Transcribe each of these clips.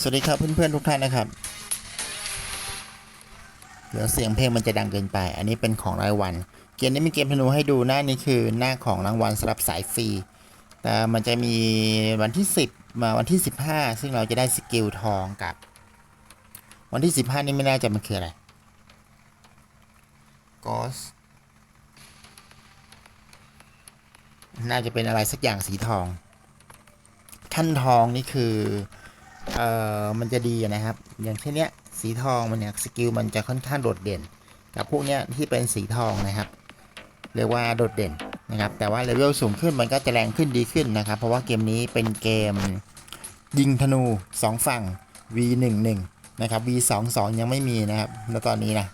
สวัสดีครับเพื่อนๆทุกท่านนะครับ เดี๋ยวเสียงเพลงมันจะดังเกินไป อันนี้เป็นของรายวัน เกมนี้มีเกมธนูให้ดูหน้านี้คือหน้าของรางวัลสำหรับสายฟรี แต่มันจะมีวันที่ 10 มาวันที่ 15 ซึ่งเราจะได้สกิลทองกับ วันที่ 15 นี่ไม่แน่ใจมันคืออะไรกอสน่าจะเป็นอะไรสักอย่างสีทองท่านทองนี่คือ เอ่อมันจะดีนะครับ อย่างเช่นเนี้ยสีทองมันเนี่ยสกิลมันจะค่อนข้างโดดเด่น กับพวกเนี้ยที่เป็นสีทองนะครับ เรียกว่าโดดเด่นนะครับ แต่ว่าเลเวลสูงขึ้นมันก็จะแรงขึ้นดีขึ้นนะครับ เพราะว่าเกมนี้เป็นเกมยิงธนู 2 ฝั่ง V11 นะครับ V22 ยังไม่มีนะครับแล้วตอนนี้นะ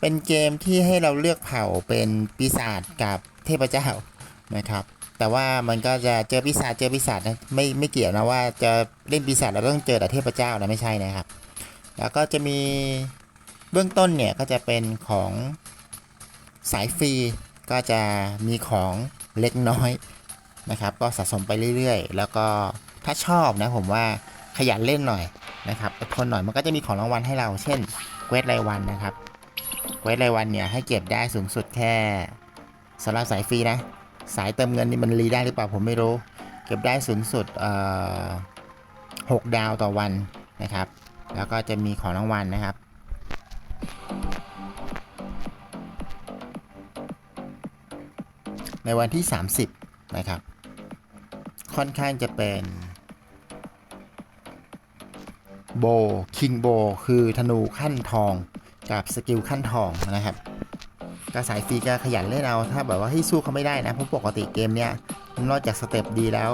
เป็นเกมที่ให้เราเลือกเผ่าเป็นปีศาจกับเทพเจ้านะครับ แต่ว่ามันก็จะเจอปีศาจเจอปีศาจนะไม่ไม่เกี่ยวนะว่าจะเล่นปีศาจเราต้องเจอแต่เทพเจ้านะไม่ใช่นะครับ แล้วก็จะมีเบื้องต้นเนี่ยก็จะเป็นของสายฟรีก็จะมีของเล็กน้อยนะครับ ก็สะสมไปเรื่อยๆ แล้วก็ถ้าชอบนะผมว่าขยันเล่นหน่อยนะครับอดทนหน่อยมันก็จะมีของรางวัลให้เรา เช่นเควสรายวันนะครับเควสรายวันเนี่ยให้เก็บได้สูงสุดแค่สำหรับสายฟรีนะ สายเติมเงินนี่มันรีได้หรือเปล่าผมไม่รู้ เก็บได้สูงสุดหกดาวต่อวันนะครับ แล้วก็จะมีของรางวัลนะครับในวันที่ 30 นะครับ ค่อนข้างจะเป็นโบคิงโบคือธนูขั้นทองกับสกิลขั้นทองนะครับ ก็สายฟรีก็ขยันเล่นเอาถ้าแบบว่าให้สู้เขาไม่ได้นะเพราะปกติเกมเนี้ยนอกจากสเต็ปดีแล้ว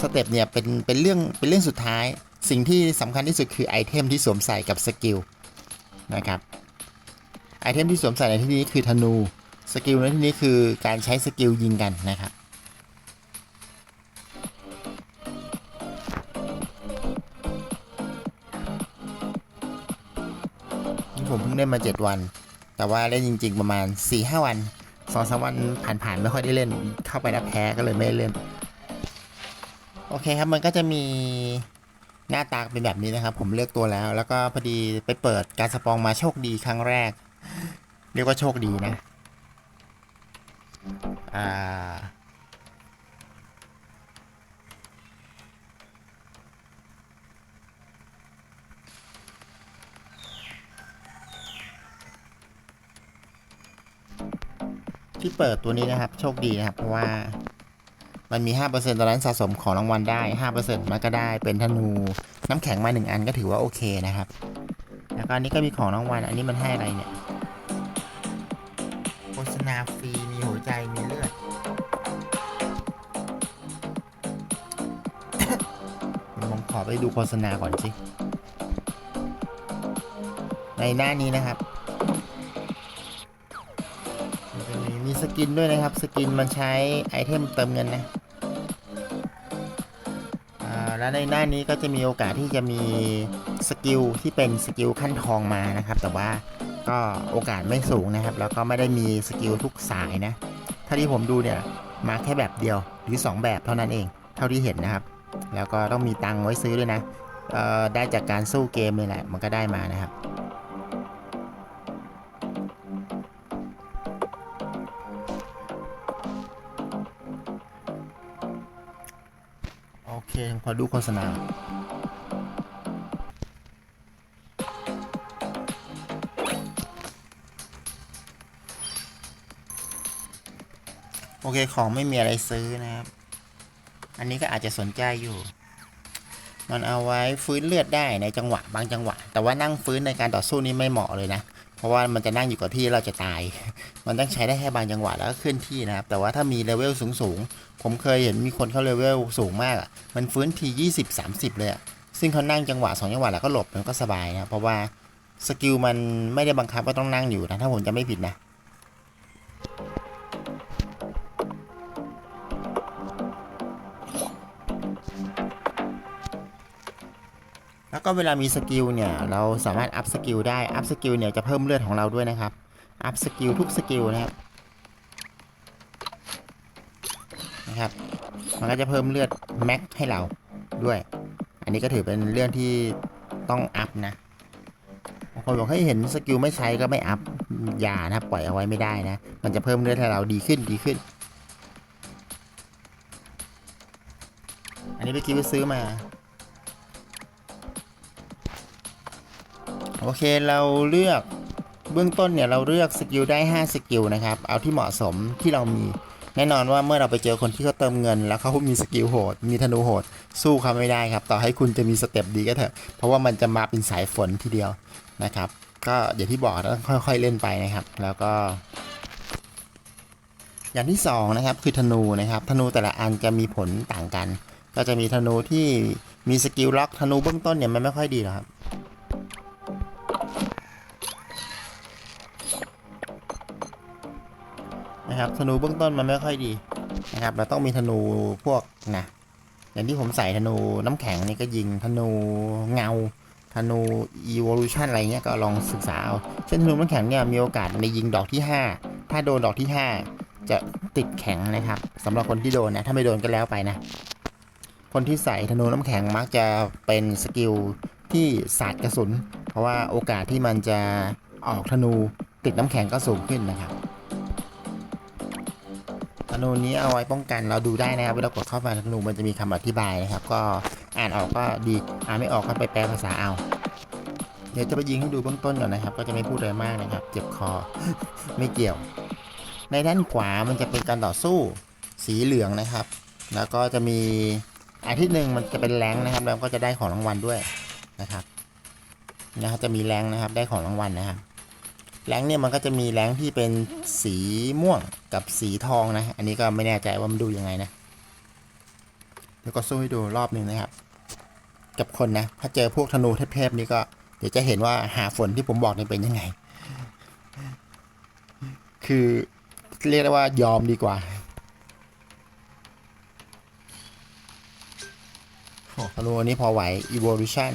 สเต็ปเนี่ยเป็นเป็นเรื่องเป็นเรื่องสุดท้าย สิ่งที่สำคัญที่สุดคือไอเทมที่สวมใส่กับสกิลนะครับไอเทมที่สวมใส่ในที่นี้คือธนูสกิลในที่นี้คือการใช้สกิลยิงกันนะครับนี่ผมเพิ่งเล่นมา 7 วัน แต่ว่าเล่นจริง ๆ ประมาณ4-5วันสองสามวันผ่านๆไม่ค่อยได้เล่นเข้าไปแล้วแพ้ก็เลยไม่ได้เล่น โอเคครับมันก็จะมีหน้าตาเป็นแบบนี้นะครับ ผมเลือกตัวแล้ว แล้วก็พอดีไปเปิดการสปองมาโชคดีครั้งแรก เรียกว่าโชคดีนะ อ่า ที่เปิดตัวนี้นะครับ โชคดีนะครับ เพราะว่ามันมี 5%ตอนนั้นสะสมของรางวัลได้ 5%มันก็ได้เป็นธนู น้ำแข็งมา 1 อันก็ถือว่าโอเคนะครับ แล้วก็อันนี้ก็มีของรางวัล อันนี้มันให้อะไรเนี่ย โฆษณาฟรี มีหัวใจ มีเลือด ผมขอไปดูโฆษณาก่อนสิ ในหน้านี้นะครับ สกินด้วยนะครับ สกินมันใช้ไอเทมเติมเงินนะอ่าแล้วในหน้านี้ก็จะมีโอกาสที่จะมีสกิลที่เป็นสกิลขั้นทองมานะครับ แต่ว่าก็โอกาสไม่สูงนะครับ แล้วก็ไม่ได้มีสกิลทุกสายนะถ้าที่ผมดูเนี่ยมาแค่แบบเดียวหรือ 2 แบบเท่านั้นเอง เท่าที่เห็นนะครับ แล้วก็ต้องมีตังค์ไว้ซื้อด้วยนะได้จากการสู้เกมนี่แหละมันก็ได้มานะครับ ขอดูโฆษณาโอเค ของไม่มีอะไรซื้อนะครับ อันนี้ก็อาจจะสนใจอยู่ มันเอาไว้ฟื้นเลือดได้ในจังหวะบางจังหวะ แต่ว่านั่งฟื้นในการต่อสู้นี่ไม่เหมาะเลยนะ ราะว่ามันจะนั่งอยู่กับที่เราจะตาย มันต้องใช้ได้แค่บางจังหวะแล้วก็เคลื่อนที่นะครับ แต่ว่าถ้ามีเลเวลสูงๆ ผมเคยเห็นมีคนเขาเลเวลสูงมากอะมันฟื้นที 20 30 เลยอะซึ่งเขานั่งจังหวะ2จังหวะแล้วก็หลบมันก็สบายนะ เพราะว่าสกิลมันไม่ได้บังคับว่าต้องนั่งอยู่นะ ถ้าผมจะไม่ผิดนะ แล้วก็เวลามีสกิลเนี่ยเราสามารถอัพสกิลได้ อัพสกิลเนี่ยจะเพิ่มเลือดของเราด้วยนะครับ อัพสกิลทุกสกิลนะครับ นะครับ มันก็จะเพิ่มเลือดแม็กให้เราด้วย อันนี้ก็ถือเป็นเรื่องที่ต้องอัพนะบางคนบอกให้เห็นสกิลไม่ใช้ก็ไม่อัพอย่านะปล่อยเอาไว้ไม่ได้นะ มันจะเพิ่มเลือดให้เราดีขึ้นดีขึ้น อันนี้ไปกี้ไปซื้อมา โอเคเราเลือกเบื้องต้นเนี่ยเราเลือกสกิลได้ 5 สกิลนะครับ เอาที่เหมาะสมที่เรามี แน่นอนว่าเมื่อเราไปเจอคนที่เขาเติมเงิน แล้วเขามีสกิลโหด มีธนูโหด สู้เขาไม่ได้ครับ ต่อให้คุณจะมีสเต็ปดีก็เถอะ เพราะว่ามันจะมาเป็นสายฝนทีเดียวนะครับ ก็อย่างที่บอกต้องค่อย ๆเล่นไปนะครับ แล้วก็ อย่างที่สองนะครับคือธนูนะครับ ธนูแต่ละอันจะมีผลต่างกัน ก็จะมีธนูที่มีสกิลล็อก ธนูเบื้องต้นเนี่ยมันไม่ค่อยดีหรอกครับ นะครับธนูเบื้องต้นมันไม่ค่อยดีนะครับ เราต้องมีธนูพวกนะอย่างที่ผมใส่ธนูน้ำแข็งนี่ก็ยิงธนูเงาธนู evolution อะไรเงี้ยก็ลองศึกษาเอาเช่นธนูน้ำแข็งเนี่ยมีโอกาสในยิงดอกที่ 5 ถ้าโดนดอกที่ 5 จะติดแข็งนะครับสำหรับคนที่โดนนะถ้าไม่โดนก็แล้วไปนะ คนที่ใส่ธนูน้ำแข็งมักจะเป็นสกิลที่สาดกระสุน เพราะว่าโอกาสที่มันจะออกธนูติดน้ำแข็งก็สูงขึ้นนะครับ ธนูนี้เอาไว้ป้องกันเราดูได้นะครับเวลากดเข้ามาธนูมันจะมีคำอธิบายนะครับ ก็อ่านออกก็ดีอ่านไม่ออกก็ไปแปลภาษาเอา เดี๋ยวจะไปยิงให้ดูเบื้องต้นก่อนนะครับ ก็จะไม่พูดอะไรมากนะครับ เจ็บคอไม่เกี่ยว ในด้านขวามันจะเป็นการต่อสู้สีเหลืองนะครับ แล้วก็จะมีอาทิตย์หนึ่งมันจะเป็นแรงนะครับ แล้วก็จะได้ของรางวัลด้วยนะครับนะครับจะมีแรงนะครับได้ของรางวัลนะครับ แรงเนี่ยมันก็จะมีแรงที่เป็นสีม่วงกับสีทองนะ อันนี้ก็ไม่แน่ใจว่ามันดูยังไงนะเดี๋ยวก็สู้ให้ดูรอบหนึ่งนะครับ กับคนนะ ถ้าเจอพวกธนูเทพๆนี่ก็เดี๋ยวจะเห็นว่าหาฝนที่ผมบอกนี่เป็นยังไง คือเรียกได้ว่ายอมดีกว่าโอ้ธนูอันนี้พอไหว evolution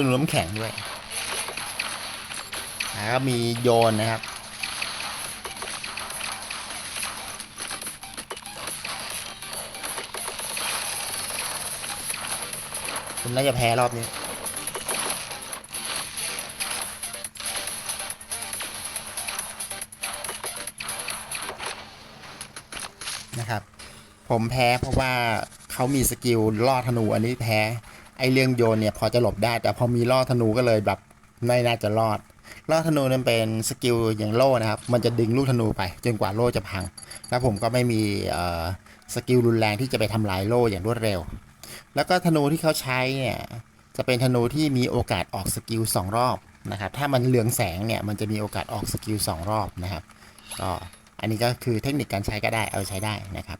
โอ้เขามีธนูน้ำแข็งด้วยแล้วก็มีโยนนะครับคุณน่าจะแพ้รอบนี้นะครับ ผมแพ้เพราะว่าเขามีสกิลล่อธนูอันนี้แพ้ ไอเรื่องโยนเนี่ยพอจะหลบได้ แต่พอมีล่อธนูก็เลยแบบไม่น่าจะรอดล่อธนูนั้นเป็นสกิลอย่างโล่นะครับ มันจะดึงลูกธนูไป จนกว่าโล่จะพัง แล้วผมก็ไม่มีเอ่อสกิลรุนแรงที่จะไปทำลายโล่อย่างรวดเร็ว แล้วก็ธนูที่เขาใช้เนี่ยจะเป็นธนูที่มีโอกาสออกสกิลสองรอบนะครับ ถ้ามันเหลืองแสงเนี่ยมันจะมีโอกาสออกสกิลสองรอบนะครับ ก็อันนี้ก็คือเทคนิคการใช้ก็ได้เอาใช้ได้นะครับ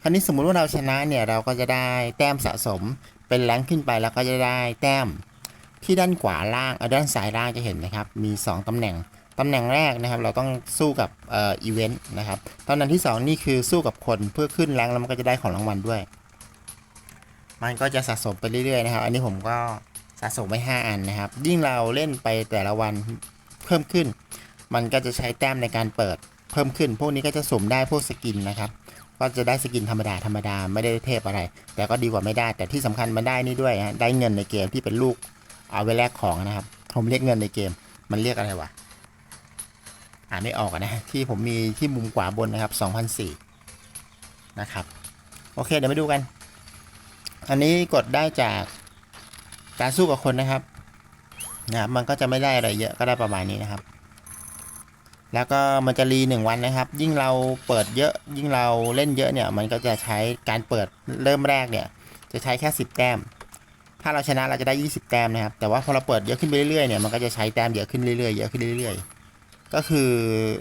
คราวนี้สมมุติว่าเราชนะเนี่ยเราก็จะได้แต้มสะสมเป็นแรงขึ้นไปแล้วก็จะได้แต้มที่ด้านขวาล่างด้านซ้ายล่างจะเห็นนะครับมี 2 ตำแหน่งตำแหน่งแรกนะครับเราต้องสู้กับเอ่ออีเวนต์นะครับตำแหน่งที่ 2 นี่คือสู้กับคนเพื่อขึ้นแรงแล้วมันก็จะได้ของรางวัลด้วย มันก็จะสะสมไปเรื่อยๆนะครับ อันนี้ผมก็สะสมไว้5อันนะครับ ยิ่งเราเล่นไปแต่ละวันเพิ่มขึ้น มันก็จะใช้แต้มในการเปิดเพิ่มขึ้น พวกนี้ก็จะสมได้พวกสกินนะครับ ก็จะได้สกินธรรมดาธรรมดาไม่ได้เทพอะไร แต่ก็ดีกว่าไม่ได้ แต่ที่สำคัญมันได้นี่ด้วยฮะได้เงินในเกมที่เป็นลูกเอาไว้แลกของนะครับผมเรียกเงินในเกม มันเรียกอะไรวะอ่านไม่ออกนะที่ผมมีที่มุมขวาบนนะครับ2004นะครับโอเคเดี๋ยวมาดูกัน อันนี้กดได้จากการสู้กับคนนะครับนะครับมันก็จะไม่ได้อะไรเยอะก็ได้ประมาณนี้นะครับ แล้วก็มันจะรีหนึ่งวันนะครับ ยิ่งเราเปิดเยอะ ยิ่งเราเล่นเยอะเนี่ย มันก็จะใช้การเปิดเริ่มแรกเนี่ย จะใช้แค่ 10 แต้ม ถ้าเราชนะเราจะได้ 20 แต้มนะครับ แต่ว่าพอเราเปิดเยอะขึ้นไปเรื่อยๆเนี่ย มันก็จะใช้แต้มเยอะขึ้นเรื่อยๆ เยอะขึ้นเรื่อยๆ ก็คือ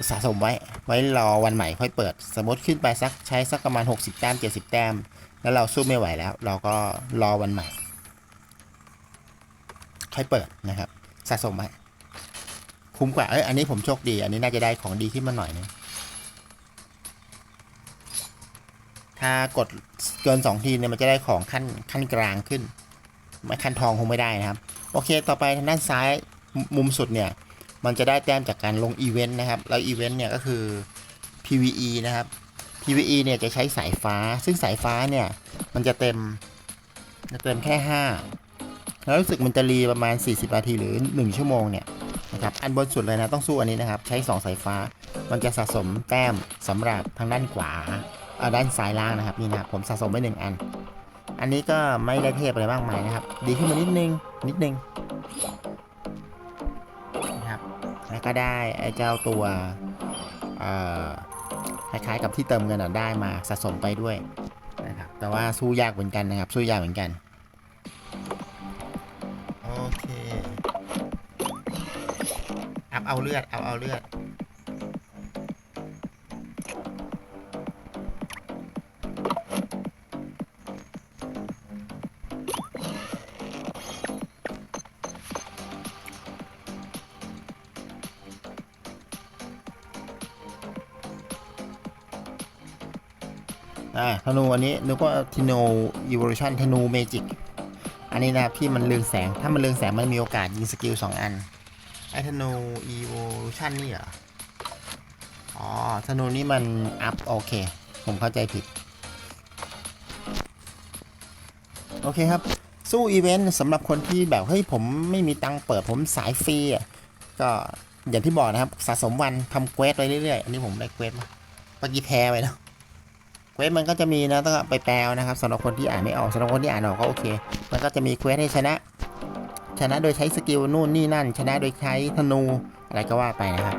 สะสมไว้ ไว้รอวันใหม่ค่อยเปิด สมมติขึ้นไปสักใช้สักประมาณ 60 แต้ม 70 แต้ม แล้วเราสู้ไม่ไหวแล้ว เราก็รอวันใหม่ ค่อยเปิดนะครับ สะสมไว้ คุ้มกว่า เอ้ย อันนี้ผมโชคดี อันนี้น่าจะได้ของดีขึ้นมาหน่อยนึงถ้ากดเกินสองทีเนี่ยมันจะได้ของขั้นขั้นกลางขึ้นไม่ขั้นทองคงไม่ได้นะครับ โอเค ต่อไปทางด้านซ้ายมุมุมสุดเนี่ย มันจะได้แต้มจากการลงอีเวนต์นะครับ แล้วอีเวนต์เนี่ยก็คือ PVE นะครับ PVE เนี่ยจะใช้สายฟ้า ซึ่งสายฟ้าเนี่ยมันจะเต็มจะเต็มแค่ 5 แล้วรู้สึกมันจะรีประมาณ 40นาทีหรือ 1 ชั่วโมงเนี่ย นะครับอันบนสุดเลยนะต้องสู้อันนี้นะครับ ใช้ 2 สายฟ้า มันจะสะสมแต้มสำหรับทางด้านขวาด้านซ้ายล่างนะครับนี่นะครับผมสะสมไว้หนึ่งอัน อันนี้ก็ไม่ได้เทพอะไรมากมายนะครับ ดีขึ้นมานิดนึงนิดนึงนะครับแล้วก็ได้ไอ้เจ้าตัวคล้ายๆกับที่เติมเงินได้มาสะสมไปด้วยนะครับแต่ว่าสู้ยากเหมือนกันนะครับสู้ยากเหมือนกัน เอาเลือด เอา เอาเลือด อ่าธนูอันนี้นึกว่าทีโนอีวอลูชันธนูเมจิก อันนี้นะครับที่มันเรืองแสง ถ้ามันเรืองแสงมันมีโอกาสยิงสกิลสองอัน ไอธนูอีวชันนี่เหรอ อ๋อธนูนี่มันอัพ โอเค ผมเข้าใจผิด โอเคครับ สู้อีเวนต์สำหรับคนที่แบบ เฮ้ย ผมไม่มีตังเปิดผมสายฟรีอะ ก็อย่างที่บอกนะครับ สะสมวันทำเควสไปเรื่อยๆ อันนี้ผมได้เควสมาเมื่อกี้แพ้ไปแล้วเควสมันก็จะมีนะต้องไปแปลนะครับสำหรับคนที่อ่านไม่ออกสำหรับคนที่อ่านออกก็โอเค มันก็จะมีเควสให้ชนะ ชนะโดยใช้สกิลนู่นนี่นั่น ชนะโดยใช้ธนูอะไรก็ว่าไปนะครับ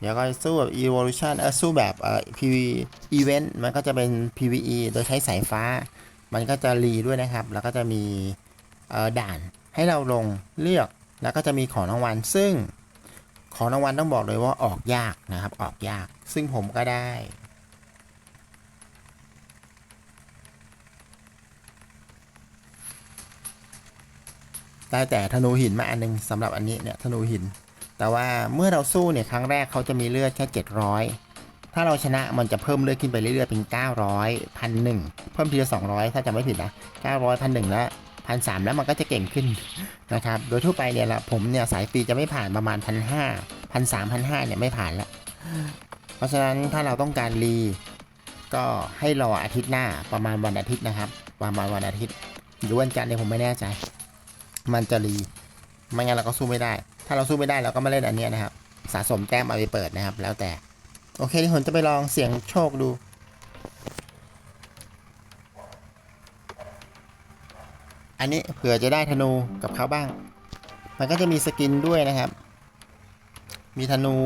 เดี๋ยวก็สู้แบบ evolution เออสู้แบบเอ่อ PV event มันก็จะเป็น PVE โดยใช้สายฟ้า มันก็จะรีด้วยนะครับ แล้วก็จะมีเอ่อด่านให้เราลงเลือกแล้วก็จะมีของรางวัล ซึ่งของรางวัลต้องบอกเลยว่าออกยากนะครับ ออกยาก ซึ่งผมก็ได้ ได้แต่ธนูหินมาอันหนึงสำหรับอันนี้เนี่ยธนูหิน แต่ว่าเมื่อเราสู้เนี่ยครั้งแรกเขาจะมีเลือดแค่ 700 ถ้าเราชนะมันจะเพิ่มเลือดขึ้นไปเรื่อยๆเป็น 900พันหนึ่งเพิ่มทีละ200 ถ้าจำไม่ผิดนะ900พันหนึ่งแล้วพันสามแล้วมันก็จะเก่งขึ้นนะครับโดยทั่วไปเนี่ยละผมเนี่ยสายฟรีจะไม่ผ่านประมาณพันห้าพันสามพันห้าเนี่ยไม่ผ่านแล้วเพราะฉะนั้นถ้าเราต้องการรีก็ให้รออาทิตย์หน้าประมาณวันอาทิตย์นะครับ ประมาณวันอาทิตย์หรือวันจันทร์เนี่ยผมไม่แน่ใจ มันจะรีไม่งั้นเราก็สู้ไม่ได้ ถ้าเราสู้ไม่ได้เราก็ไม่เล่นอันนี้นะครับ สะสมแต้มเอาไปเปิดนะครับ แล้วแต่ โอเคที่ผมจะไปลองเสี่ยงโชคดูอันนี้เผื่อจะได้ธนูกับเขาบ้าง มันก็จะมีสกินด้วยนะครับ มีธนู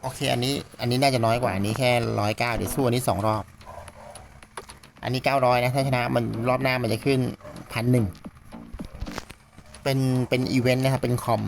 โอเค อันนี้ อันนี้น่าจะน้อยกว่า อันนี้แค่ร้อยเก้าเดี๋ยวสู้อันนี้สองรอบ อันนี้เก้าร้อยนะ ถ้าชนะมันรอบหน้ามันจะขึ้นพันหนึ่งเป็นเป็นอีเวนต์นะครับ เป็นคอม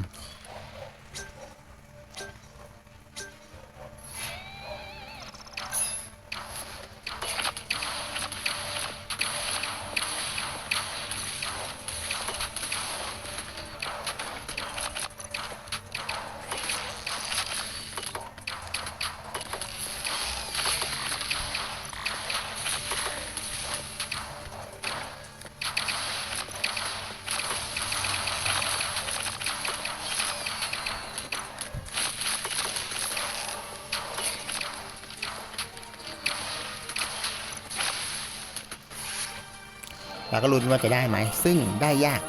ก็ลุ้นว่าจะได้ไหม ซึ่งได้ยาก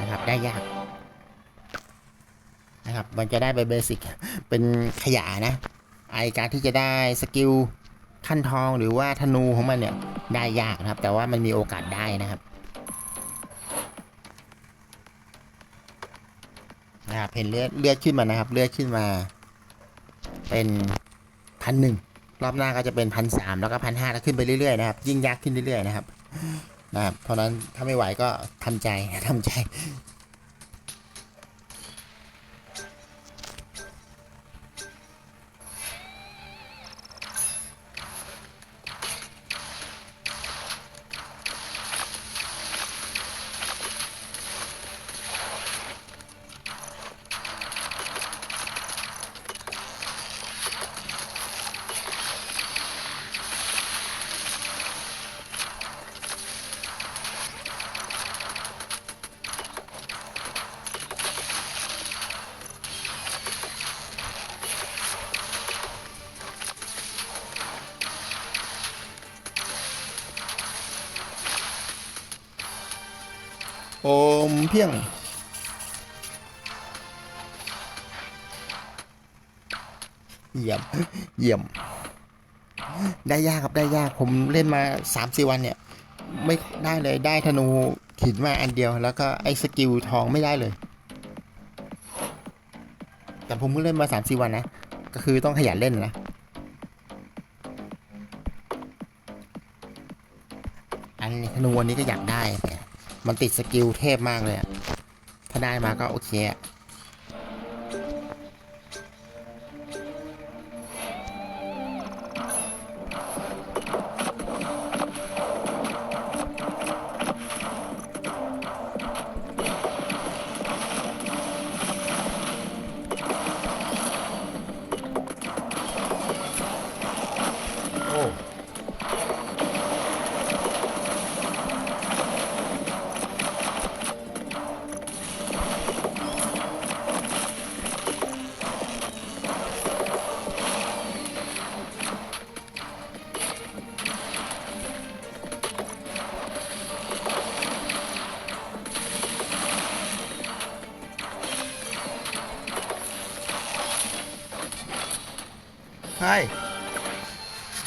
นะครับ ได้ยาก นะครับ มันจะได้ไปเบสิก เป็นขยะนะ ไอการที่จะได้สกิลขั้นทองหรือว่าธนูของมันเนี่ยได้ยากนะครับ แต่ว่ามันมีโอกาสได้นะครับนะครับเห็นเลือดเลือดขึ้นมานะครับ เลือดขึ้นมา เป็นพันหนึ่ง รอบหน้าก็จะเป็นพันสามแล้วก็พันห้าแล้วขึ้นไปเรื่อยๆนะครับยิ่งยากขึ้นเรื่อยๆนะครับนะครับเพราะนั้นถ้าไม่ไหวก็ทำใจทำใจ โอมเพียง เยี่ยม เยี่ยม ได้ยากครับได้ยาก ผมเล่นมาสามสี่วันเนี่ย ไม่ได้เลยได้ธนูหินมาอันเดียว แล้วก็ไอ้สกิลทองไม่ได้เลย แต่ผมเพิ่งเล่นมาสามสี่วันนะ ก็คือต้องขยันเล่นนะอันนี้ธนูอันนี้ก็อยากได้แต่มั มันติดสกิลเทพมากเลยอะถ้าได้มาก็โอเคอะ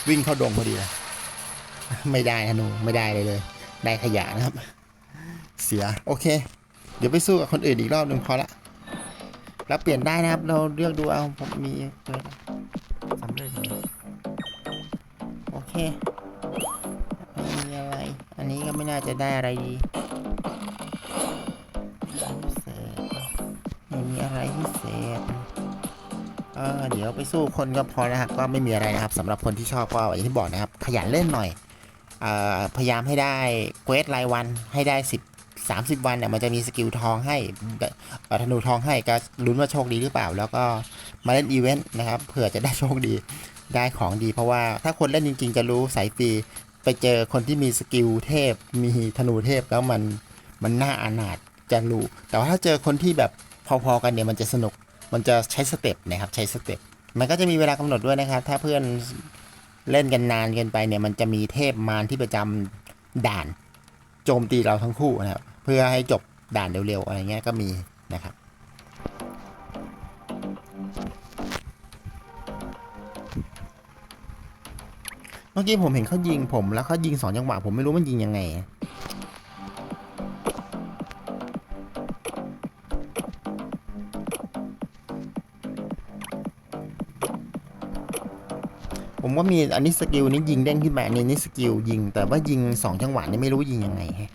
วิ่งเข้าดงพอดีเลยไม่ได้ธนูไม่ได้เลยเลย ได้ขยะนะครับ เสียโอเค เดี๋ยวไปสู้กับคนอื่นอีกรอบหนึ่งพอละแล้วเปลี่ยนได้นะครับ เราเลือกดูเอาผมมีเปิดสำเร็จโอเคไม่มีอะไร อันนี้ก็ไม่น่าจะได้อะไรดีไม่มีอะไรพิเศษ เออเดี๋ยวไปสู้คนก็พอนะครับก็ไม่มีอะไรนะครับสำหรับคนที่ชอบก็อย่างที่บอกนะครับ ขยันเล่นหน่อยอพยายามให้ได้เควสรายวันให้ได้ 10 30 วันเนี่ยมันจะมีสกิลทองให้ธนูทองให้ก็ลุ้นว่าโชคดีหรือเปล่า แล้วก็มาเล่นอีเวนต์นะครับเผื่อจะได้โชคดีได้ของดี เพราะว่าถ้าคนเล่นจริง ๆ จะรู้สายฟรีไปเจอคนที่มีสกิลเทพ มีธนูเทพแล้วมันมันน่าอานาถจะรู้แต่ว่าถ้าเจอคนที่แบบพอๆกันเนี่ยมันจะสนุก มันจะใช้สเต็ปนะครับใช้สเต็ปมันก็จะมีเวลากำหนดด้วยนะครับ ถ้าเพื่อนเล่นกันนานเกินไปเนี่ย มันจะมีเทพมารที่ประจำด่านโจมตีเราทั้งคู่นะครับ เพื่อให้จบด่านเร็วๆอะไรเงี้ยก็มีนะครับ เมื่อกี้ผมเห็นเขายิงผมแล้วเขายิงสองจังหวะผมไม่รู้มันยิงยังไง ว่ามีอันนี้สกิลนี้ยิงเด้งขึ้นไปอันนี้นี่สกิลยิง แต่ว่ายิงสองจังหวะนี่ไม่รู้ยิงยังไงฮะ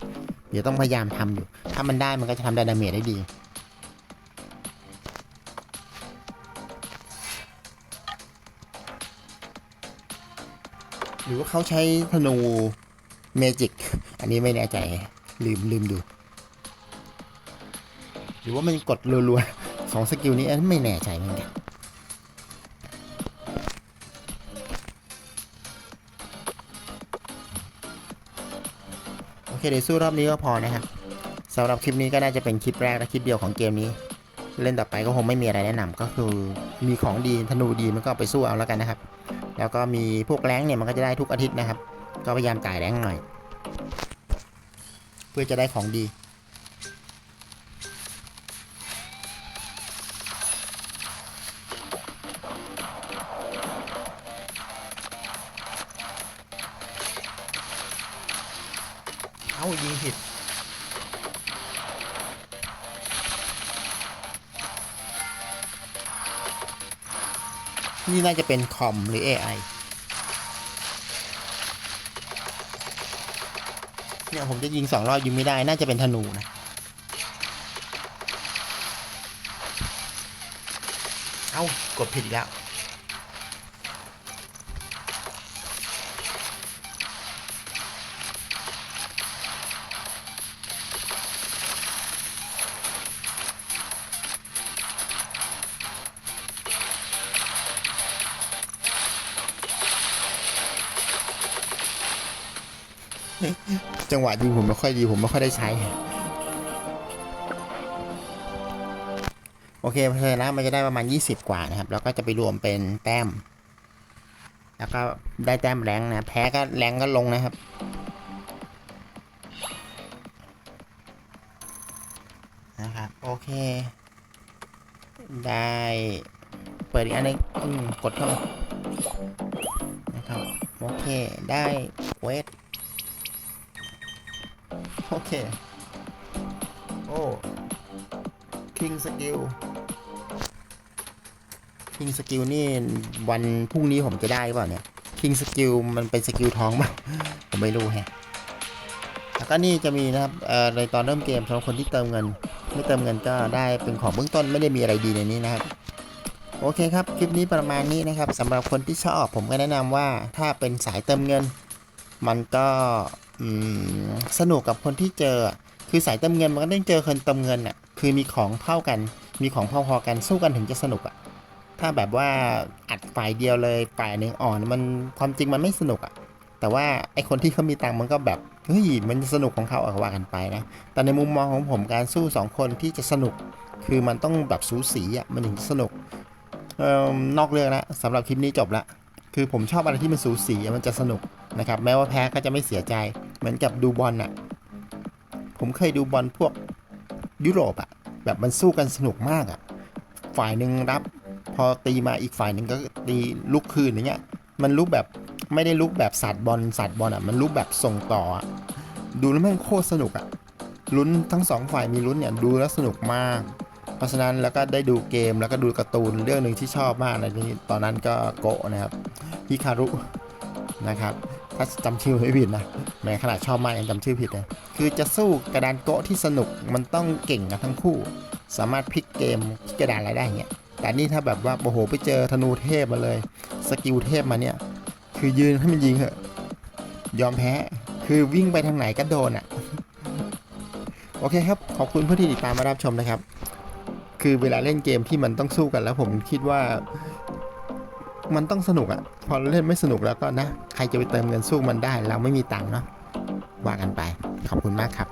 เดี๋ยวต้องพยายามทำอยู่ ถ้ามันได้มันก็จะทำดาเมจได้ดีหรือว่าเขาใช้ธนูเมจิก อันนี้ไม่แน่ใจ ลืมลืมดู หรือว่ามันกดรัวๆสองสกิลนี้อันไม่แน่ใจเหมือนกัน เคเดี๋ยวสู้รอบนี้ก็พอนะครับสำหรับคลิปนี้ก็น่าจะเป็นคลิปแรกและคลิปเดียวของเกมนี้ เล่นต่อไปก็คงไม่มีอะไรแนะนำก็คือมีของดีธนูดีมันก็ไปสู้เอาแล้วกันนะครับ แล้วก็มีพวกแรงเนี่ยมันก็จะได้ทุกอาทิตย์นะครับ ก็พยายามจ่ายแรงหน่อย เพื่อจะได้ของดีาจะเป็นคอมหรือ AI เนี่ยผมจะยิงสองรอบยิงไม่ได้ น่าจะเป็นธนูนะ เอ้ากดผิดอีกแล้ว จังหวะยิงผมไม่ค่อยดีผมไม่ค่อยได้ใช้ โอเคเพลนะมันจะได้ประมาณ 20 กว่านะครับ แล้วก็จะไปรวมเป็นแต้ม แล้วก็ได้แต้มแรงนะ แพ้ก็แรงก็ลงนะครับนะครับ โอเค ได้เปิดอีกอันนึงกดเข้าไปนะครับ โอเค ได้เวท โอเค โอ้ คิงสกิล คิงสกิลนี่วันพรุ่งนี้ผมจะได้หรือเปล่าเนี่ย คิงสกิลมันเป็นสกิลทองป่ะผมไม่รู้แฮะแล้วก็นี่จะมีนะครับในตอนเริ่มเกมสำหรับคนที่เติมเงิน ไม่เติมเงินก็ได้เป็นของเบื้องต้นไม่ได้มีอะไรดีในนี้นะครับโอเคครับ คลิปนี้ประมาณนี้นะครับสำหรับคนที่ชอบผมก็แนะนำว่าถ้าเป็นสายเติมเงิน มันก็ สนุกกับคนที่เจอ คือสายเติมเงินมันก็ต้องเจอคนเติมเงินอะ คือมีของเท่ากัน มีของพอๆกันสู้กันถึงจะสนุกอะ ถ้าแบบว่าอัดฝ่ายเดียวเลยฝ่ายหนึ่งอ่อนมันความจริงมันไม่สนุกอะ แต่ว่าไอคนที่เขามีตังค์มันก็แบบเฮ้ยมันสนุกของเขาอะว่ากันไปนะ แต่ในมุมมองของผมการสู้สองคนที่จะสนุก คือมันต้องแบบสูสีอะมันถึงสนุกเอ่อนอกเรื่องละสำหรับคลิปนี้จบละคือผมชอบอะไรที่มันสูสีมันจะสนุก นะครับแม้ว่าแพ้ก็จะไม่เสียใจ เหมือนกับดูบอลอะผมเคยดูบอลพวกยุโรปอะแบบมันสู้กันสนุกมากอะฝ่ายหนึ่งรับ พอตีมาอีกฝ่ายหนึ่งก็ตีลุกคืนอย่างเงี้ยมันลุกแบบไม่ได้ลุกแบบสัตว์บอลสัตว์บอลอะมันลุกแบบส่งต่ออะดูแล้วแม่งโคตรสนุกอะลุ้นทั้งสองฝ่ายมีลุ้นเนี่ยดูแล้วสนุกมาก เพราะฉะนั้นแล้วก็ได้ดูเกมแล้วก็ดูการ์ตูนเรื่องหนึ่งที่ชอบมากเลยนี่ตอนนั้นก็โกะนะครับฮิคารุนะครับาจำชื่อไม่ผิดนะแม้ขนาดชอบมากยังจำชื่อผิดเลยคือจะสู้กระดานโกะที่สนุกมันต้องเก่งกันทั้งคู่ สามารถพลิกเกมพลิกกระดานอะไรได้เงี้ยแต่นี่ถ้าแบบว่าโอ้โหไปเจอธนูเทพมาเลย สกิลเทพมาเนี่ยคือยืนให้มันยิงเหอะยอมแพ้คือวิ่งไปทางไหนก็โดนอะโอเคครับ ขอบคุณเพื่อนที่ติดตามมารับชมนะครับ คือเวลาเล่นเกมที่มันต้องสู้กันแล้วผมคิดว่า มันต้องสนุกอะพอเล่นไม่สนุกแล้วก็นะ ใครจะไปเติมเงินสู้มันได้ เราไม่มีตังค์เนาะว่ากันไป ขอบคุณมากครับ